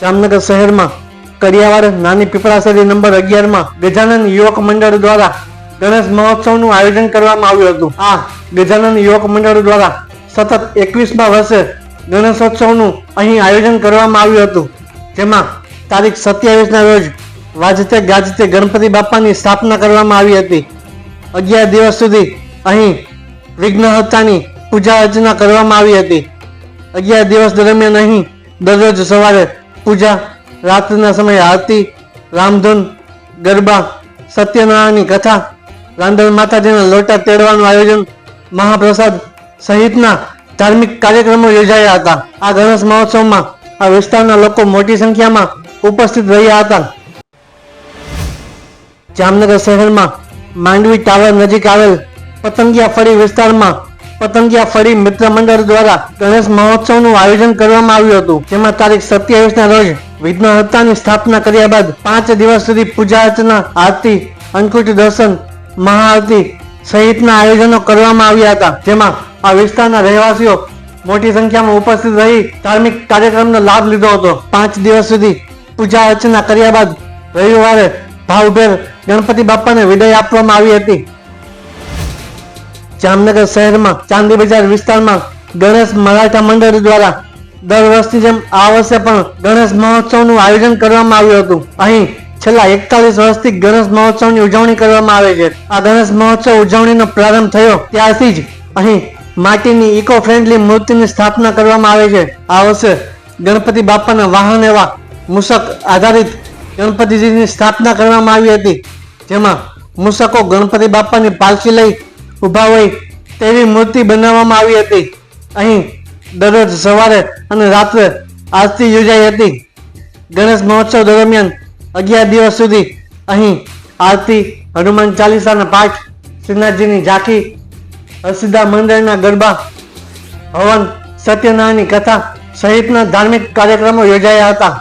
જામનગર શહેરમાં કડિયાવાડ નાની પીપળાસરી નંબર અગિયારમાં ગજાનંદ યુવક મંડળ દ્વારા ગણેશ મહોત્સવનું આયોજન કરવામાં આવ્યું હતું. આ ગજાનંદ યુવક મંડળ દ્વારા સતત એકવીસમાં વર્ષે ગણેશોત્સવનું અહીં આયોજન કરવામાં આવ્યું હતું. જેમાં તારીખ સત્યાવીસના રોજ વાજતે ગાજતે ગણપતિ બાપાની સ્થાપના કરવામાં આવી હતી. અગિયાર દિવસ સુધી અહીં વિઘ્નહર્તાની પૂજા અર્ચના કરવામાં આવી હતી. અગિયાર દિવસ દરમિયાન અહીં દરરોજ સવારે પૂજા, રાત્રિના સમયે આરતી, રામધૂન, ગરબા, સત્યનારાયણની કથા રાંદલ માતાજીના લોટા તેડવાનું આયોજન, મહાપ્રસાદ સહિતના ધાર્મિક કાર્યક્રમો યોજાયા હતા. આ ગણેશ મહોત્સવમાં આ વિસ્તારના લોકો મોટી સંખ્યામાં ઉપસ્થિત રહ્યા હતા. જામનગર શહેરમાં માંડવી ટાવર નજીક આવેલ પતંગિયા ફળી વિસ્તારમાં પતંગિયા ફરી મિત્ર મંડળ દ્વારા ગણેશ મહોત્સવનું આયોજન કરવામાં આવ્યું હતું. જેમાં તારીખ સત્યાવીસ ના રોજ વિઘ્નહર્તાની સ્થાપના કર્યા બાદ પાંચ દિવસ સુધી પૂજા અર્ચના, આરતી અંકુટ દર્શન, મહાઆરતી સહિતના આયોજનો કરવામાં આવ્યા હતા. જેમાં આ વિસ્તારના રહેવાસીઓ મોટી સંખ્યામાં ઉપસ્થિત રહી ધાર્મિક કાર્યક્રમનો લાભ લીધો હતો. પાંચ દિવસ સુધી પૂજા અર્ચના કર્યા બાદ રવિવારે ભાવભેર ગણપતિ બાપાને વિદાય આપવામાં આવી હતી. જામનગર શહેરમાં ચાંદી બજાર વિસ્તારમાં ગણેશ મરાઠા મંડળ દ્વારા દર વર્ષની જેમ આ વર્ષે પણ ગણેશ મહોત્સવનું આયોજન કરવામાં આવ્યું હતું. અહીં છેલ્લા એકતાલીસ વર્ષથી ગણેશ મહોત્સવની ઉજવણી કરવામાં આવે છે. આ ગણેશ મહોત્સવ ઉજવણીનો પ્રારંભ થયો ત્યારથી જ અહીં માટીની ઇકો ફ્રેન્ડલી મૂર્તિની સ્થાપના કરવામાં આવે છે. આ વર્ષે ગણપતિ બાપાના વાહન એવા મૂષક આધારિત ગણપતિજીની સ્થાપના કરવામાં આવી હતી. જેમાં મૂષકો ગણપતિ બાપાની પાલખી લઈ ઊભા હોય તેવી મૂર્તિ બનાવવામાં આવી હતી. અહીં દરરોજ સવારે અને રાત્રે આરતી યોજાઈ હતી. ગણેશ મહોત્સવ દરમિયાન અગિયાર દિવસ સુધી અહીં આરતી, હનુમાન ચાલીસાના પાઠ, શ્રીનાથજીની ઝાંખી, હરસિદ્ધા મંદિરના ગરબા, હવન સત્યનારાયણની કથા સહિતના ધાર્મિક કાર્યક્રમો યોજાયા હતા.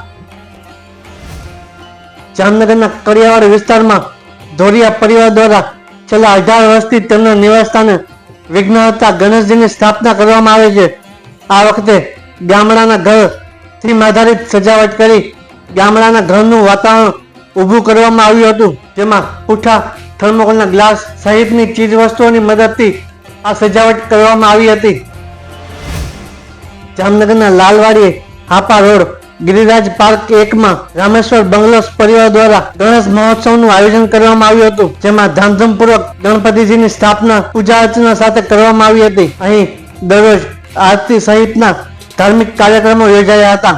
જામનગરના કડિયાવાડ વિસ્તારમાં ધોરિયા પરિવાર દ્વારા છેલ્લા અઢાર વર્ષથી તેમના નિવાસસ્થાને વિઘ્નહર્તા ગણેશજીની સ્થાપના કરવામાં આવે છે. આ વખતે ગામડાના ઘર થીમ આધારિત સજાવટ કરી ગામડાના ઘરનું વાતાવરણ ઊભું કરવામાં આવ્યું હતું. જેમાં પૂઠા, થર્મોકોલના ગ્લાસ સહિતની ચીજ વસ્તુઓની મદદથી આ સજાવટ કરવામાં આવી હતી. જામનગરના લાલવાડીએ હાપા રોડ ગિરિરાજ પાર્ક એકમાં રામેશ્વર બંગલોસ પરિવાર દ્વારા ગણેશ મહોત્સવનું આયોજન કરવામાં આવ્યું હતું, જેમાં ધામધૂમપૂર્વક ગણપતિજીની સ્થાપના, પૂજા અર્ચના સાથે કરવામાં આવી હતી. અહીં દરરોજ આરતી સહિતના ધાર્મિક કાર્યક્રમો યોજાયા હતા.